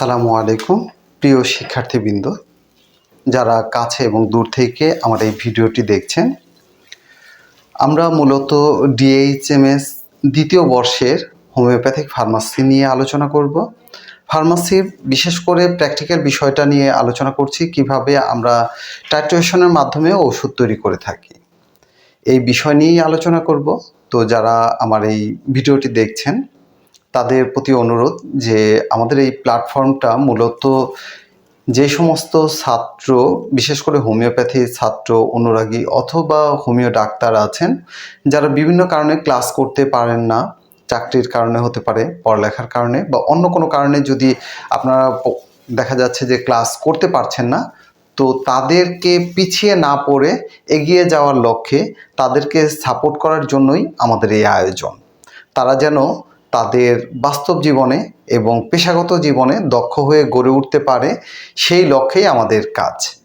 আসসালামু আলাইকুম, প্রিয় শিক্ষার্থীবৃন্দ। যারা কাছে এবং দূর থেকে আমার এই ভিডিওটি দেখছেন, আমরা মূলত ডিএইচএমএস দ্বিতীয় বর্ষের হোমিওপ্যাথিক ফার্মাসি নিয়ে আলোচনা করব। ফার্মাসির বিশেষ করে প্র্যাকটিক্যাল বিষয়টা নিয়ে আলোচনা করছি, কীভাবে আমরা টাইট্রেশনের মাধ্যমে ওষুধ তৈরি করে থাকি। এই বিষয় নিয়েই আলোচনা করব। তো যারা আমার এই ভিডিওটি দেখছেন তাদের প্রতি অনুরোধ যে আমাদের এই প্ল্যাটফর্মটা মূলত যে সমস্ত ছাত্র, বিশেষ করে হোমিওপ্যাথি ছাত্র, অনুরাগী অথবা হোমিও ডাক্তার আছেন, যারা বিভিন্ন কারণে ক্লাস করতে পারেন না, চাকরির কারণে হতে পারে, পড়ালেখার কারণে বা অন্য কোনো কারণে যদি আপনারা দেখা যাচ্ছে যে ক্লাস করতে পারছেন না, তো তাদেরকে পিছিয়ে না পড়ে এগিয়ে যাওয়ার লক্ষ্যে তাদেরকে সাপোর্ট করার জন্যই আমাদের এই আয়োজন। তারা যেন তাদের বাস্তব জীবনে এবং পেশাগত জীবনে দক্ষ হয়ে গড়ে উঠতে পারে সেই লক্ষ্যেই আমাদের কাজ।